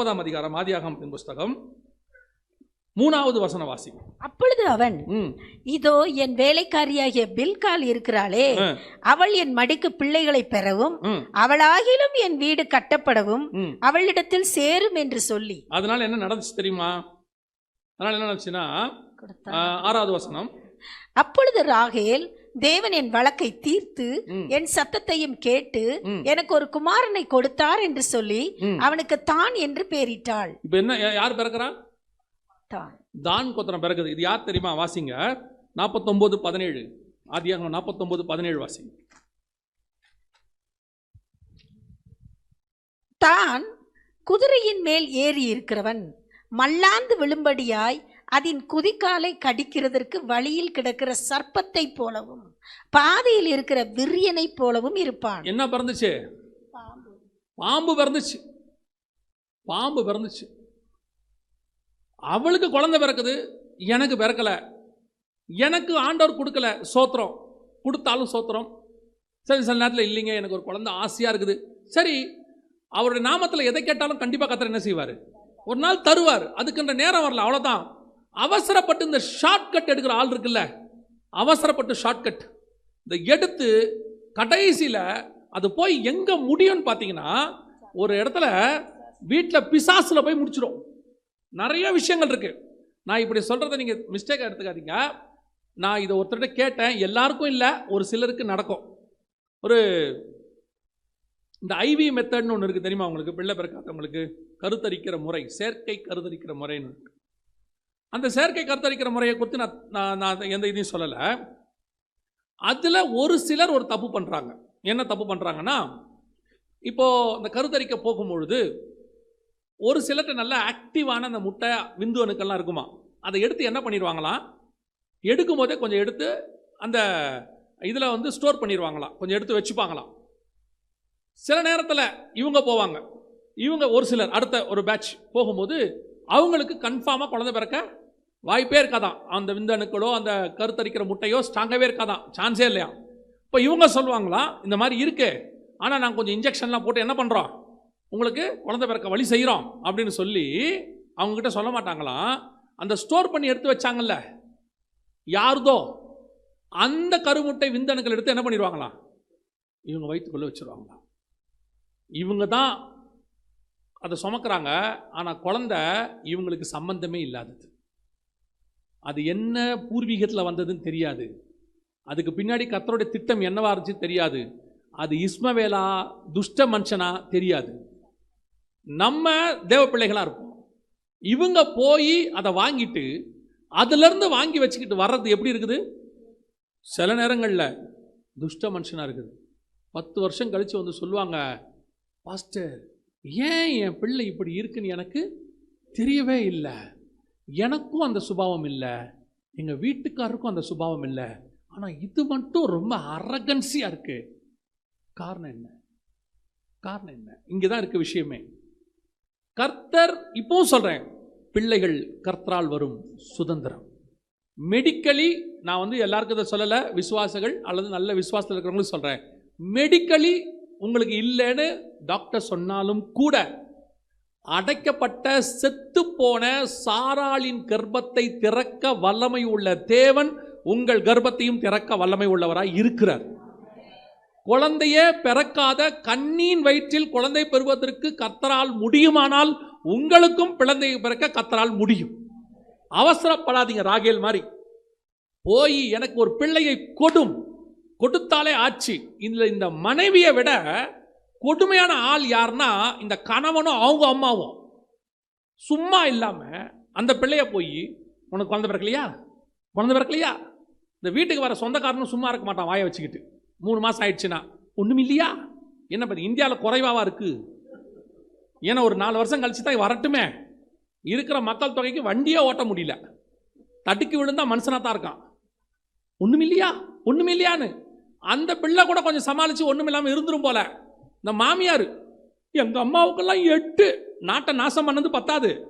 முப்பதாம் அதிகாரம் ஆதியாகமத்தின் புஸ்தகம். மூணாவது வசன வாசி அப்பொழுது அவன் இதோ என் வேலைக்காரியாகிய பில்கால் இருக்கிறாளே. அவள் என் மடிக்கு பிள்ளைகளை பெறவும் அவளாகிலும் என் வீடு கட்டப்படவும் அவளிடத்தில் சேரும் என்று சொல்லி. அதனால என்ன நடந்துச்சு தெரியுமா? அதனால என்ன நடந்துச்சுன்னா ஆறாவது வசனம். அப்பொழுது ராகேல் தேவன் என் வழக்கை தீர்த்து. என் சத்தத்தையும் கேட்டு. எனக்கு ஒரு குமாரனை கொடுத்தார் என்று சொல்லி. அவனுக்கு தான் என்று பெயரிட்டாள் இப்போ என்ன யார் பிறக்கிறா தான். கொத்தனம் பிறகுது இது யார் தெரியுமா வாசிங்க? நாற்பத்தொம்போது பதினேழு. ஆதியாகமம் நாற்பத்தொம்போது பதினேழு வாசிங்க தான் குதிரையின் மேல் ஏறி இருக்கிறவன் மல்லாந்து விழும்படியாய் அதன் குதிக்காலை கடிக்கிறதற்கு வழியில் கிடக்கிற சர்ப்பத்தை போலவும் பாதையில் இருக்கிற விரியனை போலவும் இருப்பான். என்ன பிறந்துச்சு? பாம்பு. பிறந்துச்சு. பாம்பு பிறந்துச்சு. அவளுக்கு குழந்தை பிறக்குது எனக்கு பிறக்கல. எனக்கு ஆண்டவர் கொடுக்கல சோத்திரம். கொடுத்தாலும் சோத்திரம். சரி சில நேரத்தில் இல்லைங்க எனக்கு ஒரு குழந்தை ஆசையாக இருக்குது. சரி அவருடைய நாமத்தில் எதை கேட்டாலும் கண்டிப்பாக கத்தர் என்ன செய்வார்? ஒரு நாள் தருவார். அதுக்குன்ற நேரம் வரல அவ்வளோதான் அவசரப்பட்டு இந்த ஷார்ட்கட் எடுக்கிற ஆள் இருக்குல்ல அவசரப்பட்டு ஷார்ட்கட் இந்த எடுத்து கடைசியில் அது போய் எங்கே முடியும்னு பார்த்தீங்கன்னா ஒரு இடத்துல வீட்டில் பிசாசில் போய் முடிச்சிடும் நிறைய விஷயங்கள் இருக்கு. நான் இப்படி சொல்கிறத நீங்கள் மிஸ்டேக்காக எடுத்துக்காதீங்க. நான் இதை ஒருத்தர்கிட்ட கேட்டேன். எல்லாருக்கும் இல்லை ஒரு சிலருக்கு நடக்கும். ஒரு இந்த ஐவி மெத்தட்னு ஒன்று இருக்குது தெரியுமா உங்களுக்கு? பிள்ளை பிறக்காதவங்களுக்கு கருத்தரிக்கிற முறை செயற்கை கருத்தரிக்கிற முறைன்னு. இருக்குது அந்த செயற்கை கருத்தரிக்கிற முறையை குறித்து நான் நான் எந்த இதையும் சொல்லலை. அதில் ஒரு சிலர் ஒரு தப்பு பண்ணுறாங்க என்ன தப்பு பண்ணுறாங்கன்னா இப்போது இந்த கருத்தரிக்க போகும்பொழுது ஒரு சிலர்கிட்ட நல்ல ஆக்டிவான அந்த முட்டை விந்து அணுக்கள்லாம் இருக்குமா? அதை எடுத்து என்ன பண்ணிடுவாங்களாம் எடுக்கும் போதே கொஞ்சம் எடுத்து அந்த இதில் வந்து ஸ்டோர் பண்ணிடுவாங்களாம் கொஞ்சம் எடுத்து வச்சுப்பாங்களாம் சில நேரத்தில் இவங்க போவாங்க. இவங்க ஒரு சிலர் அடுத்த ஒரு பேட்ச் போகும்போது அவங்களுக்கு கன்ஃபார்மாக குழந்தை பிறக்க வாய்ப்பே இருக்காதான் அந்த விந்தணுக்களோ அந்த கருத்தரிக்கிற முட்டையோ ஸ்ட்ராங்காகவே இருக்காதான் சான்ஸே இல்லையா? இப்போ இவங்க சொல்லுவாங்களா இந்த மாதிரி இருக்கு ஆனால் நாங்கள் கொஞ்சம் இன்ஜெக்ஷன்லாம் போட்டு என்ன பண்ணுறோம் உங்களுக்கு குழந்தை பிறக்க வழி செய்கிறோம் அப்படின்னு சொல்லி அவங்கக்கிட்ட சொல்ல மாட்டாங்களாம் அந்த ஸ்டோர் பண்ணி எடுத்து வச்சாங்கல்ல யாருதோ அந்த கருமுட்டை விந்தணுக்கள் எடுத்து என்ன பண்ணிடுவாங்களாம் இவங்க வயிற்றுக்குள்ளே வச்சிருவாங்களாம் இவங்க தான் அதை சுமக்கிறாங்க ஆனால் குழந்தை இவங்களுக்கு சம்பந்தமே இல்லாதது. அது என்ன பூர்வீகத்தில் வந்ததுன்னு தெரியாது. அதுக்கு பின்னாடி கத்தருடைய திட்டம் என்னவா இருந்துச்சு தெரியாது. அது இஸ்மவேலா துஷ்ட மனுஷனா தெரியாது. நம்ம தேவ பிள்ளைகளாக இருப்போம். இவங்க போய் அதை வாங்கிட்டு அதுலேருந்து வாங்கி வச்சுக்கிட்டு வர்றது எப்படி இருக்குது? சில நேரங்களில் துஷ்ட மனுஷனாக இருக்குது. பத்து வருஷம் கழித்து வந்து சொல்லுவாங்க பாஸ்டர் ஏன் என் பிள்ளை இப்படி இருக்குன்னு எனக்கு தெரியவே இல்லை. எனக்கும் அந்த சுபாவம் இல்லை. எங்கள் வீட்டுக்காருக்கும் அந்த சுபாவம் இல்லை. ஆனால் இது மட்டும் ரொம்ப அரகன்சியாக இருக்குது காரணம் என்ன? காரணம் என்ன? இங்கே தான் இருக்குது விஷயமே. கர்த்தர் இப்போவும் சொல்கிறேன் பிள்ளைகள் கர்த்தரால் வரும் சுதந்திரம். மெடிக்கலி நான் வந்து எல்லாருக்கும் இதை சொல்லலை விசுவாசங்கள் அல்லது நல்ல விசுவாசத்தில் இருக்கிறவங்களும் சொல்கிறேன் மெடிக்கலி உங்களுக்கு இல்லைன்னு டாக்டர் சொன்னாலும் கூட அடைக்கப்பட்ட செத்துப்போன சாராளின் கர்ப்பத்தை திறக்க வல்லமை உள்ள தேவன் உங்கள் கர்ப்பத்தையும் திறக்க வல்லமை உள்ளவராய் இருக்கிறார். குழந்தையே பிறக்காத கண்ணின் வயிற்றில் குழந்தை பெறுவதற்கு கத்தரால் முடியுமானால் உங்களுக்கும் பிழந்தை பிறக்க கத்தரால் முடியும். அவசரப்படாதீங்க ராகேல் மாதிரி போய் எனக்கு ஒரு பிள்ளையை கொடும். கொடுத்தாலே ஆச்சு. இந்த இந்த மனைவியை விட கொடுமையான ஆள் யாருன்னா இந்த கணவனும் அவங்க அம்மாவும். சும்மா இல்லாமல் அந்த பிள்ளைய போய் உனக்கு குழந்தை பிறக்கலையா? குழந்தை பிறக்கலையா? இந்த வீட்டுக்கு வர சொந்தக்காரனும் சும்மா இருக்க மாட்டான் வாயை வச்சுக்கிட்டு. மூணு மாதம் ஆயிடுச்சுன்னா ஒன்றும் இல்லையா? என்ன பண்ணி இந்தியாவில் குறைவாவா இருக்கு? ஏன்னா ஒரு நாலு வருஷம் கழிச்சு தான் வரட்டுமே. இருக்கிற மக்கள் தொகைக்கு வண்டியே ஓட்ட முடியல. தடுக்கி விழுந்தா மனுஷனாக தான் இருக்கான். ஒன்றும் இல்லையா? ஒன்றும் இல்லையான்னு. அந்த பிள்ளை கூட கொஞ்சம் சமாளித்து ஒன்றும் இல்லாமல் இருந்துரும் போல. இந்த மாமியார் எங்க அம்மாவுக்கெல்லாம் எட்டு. நாட்டை நாசம் பண்ணது பத்தாது.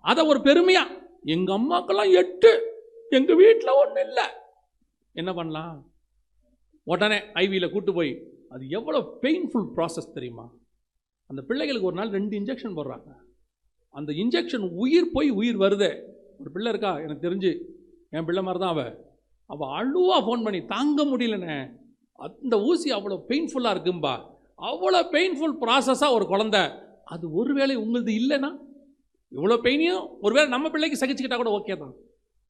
அதை ஒரு பெருமையா எங்க அம்மாவுக்கெல்லாம் எட்டு. எங்க வீட்டில் ஒன்றும் இல்லை. என்ன பண்ணலாம்? உடனே ஐவியில் கூட்டு போய் அது எவ்வளோ பெயின்ஃபுல் ப்ராசஸ் தெரியுமா? அந்த பிள்ளைகளுக்கு ஒரு நாள் ரெண்டு இன்ஜெக்ஷன் போடுறாங்க. அந்த இன்ஜெக்ஷன் உயிர் போய் உயிர் வருதே. ஒரு பிள்ளை இருக்கா? எனக்கு தெரிஞ்சு என் பிள்ளை மாதிரி தான் அவள் அவள் அழுவாக ஃபோன் பண்ணி தாங்க முடியலண்ணே அந்த ஊசி அவ்வளோ பெயின்ஃபுல்லாக இருக்கும்பா. அவ்வளோ பெயின்ஃபுல் ப்ராசஸாக ஒரு குழந்தை. அது ஒருவேளை உங்களுது இல்லைன்னா இவ்வளோ பெயினையும் ஒருவேளை நம்ம பிள்ளைக்கு சகிச்சுக்கிட்டா கூட ஓகே தான்.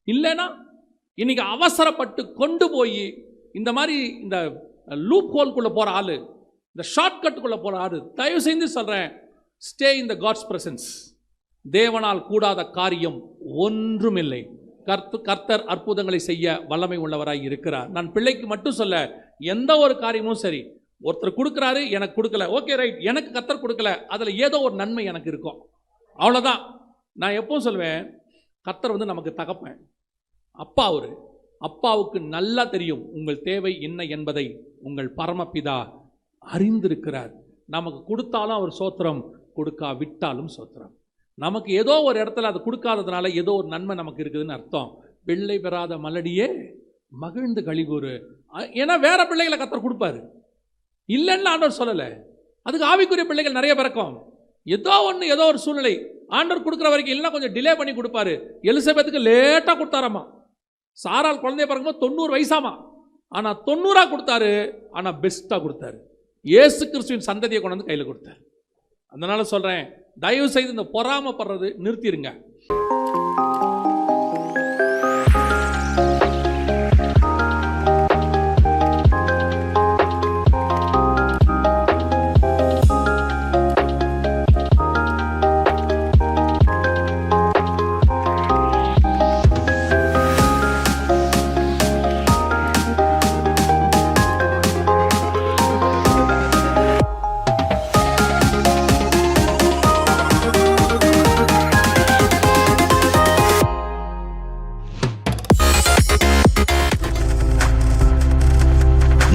இல்லைன்னா இன்னைக்கு அவசரப்பட்டு கொண்டு போய் இந்த மாதிரி இந்த லூப் ஹோல்குள்ளே போகிற ஆள் இந்த ஷார்ட்கட்டுக்குள்ளே போகிற ஆள் தயவு செய்து சொல்கிறேன் stay in the God's presence தேவனால் கூடாத காரியம் ஒன்றுமில்லை. கர்த்து கர்த்தர் அற்புதங்களை செய்ய வல்லமை உள்ளவராய் இருக்கிறார். நான் பிள்ளைக்கு மட்டும் சொல்ல எந்த ஒரு காரியமும் சரி ஒருத்தர் கொடுக்குறாரு எனக்கு கொடுக்கல. ஓகே ரைட் எனக்கு கத்தர் கொடுக்கல. அதில் ஏதோ ஒரு நன்மை எனக்கு இருக்கும். அவ்வளோதான் நான் எப்பவும் சொல்லுவேன் கத்தர் வந்து நமக்கு தகப்பேன். அப்பா அவரு. அப்பாவுக்கு நல்லா தெரியும் உங்கள் தேவை என்ன என்பதை உங்கள் பரமபிதா அறிந்திருக்கிறார். நமக்கு கொடுத்தாலும் அவர் சோத்திரம் கொடுக்கா விட்டாலும் சோத்திரம். நமக்கு ஏதோ ஒரு இடத்துல அது கொடுக்காததுனால ஏதோ ஒரு நன்மை நமக்கு இருக்குதுன்னு அர்த்தம். பிள்ளை பெறாத மலடியே மகிழ்ந்து கழிவுறு. ஏன்னா வேற பிள்ளைகளை கத்தர் கொடுப்பாரு. இல்லைன்னு ஆண்டவர் சொல்லலை. அதுக்கு ஆவிக்குரிய பிள்ளைகள் நிறைய பிறக்கும் ஏதோ ஒன்று ஏதோ ஒரு சூழ்நிலை. ஆண்டவர் கொடுக்குற வரைக்கும் இல்லைன்னா கொஞ்சம் டிலே பண்ணி கொடுப்பாரு. எலிசபெத்துக்கு லேட்டாக கொடுத்தாராமா. சாரால் குழந்தைய பிறக்கும்போது தொண்ணூறு வயசாமா. ஆனால் தொண்ணூறா கொடுத்தாரு ஆனால் பெஸ்ட்டாக கொடுத்தாரு. இயேசு கிறிஸ்துவின் சந்ததியை கொண்டு வந்து கையில் கொடுத்தாரு. அதனால சொல்கிறேன் தயவு செய்து இந்த பொறாமப்படுறது நிறுத்திடுங்க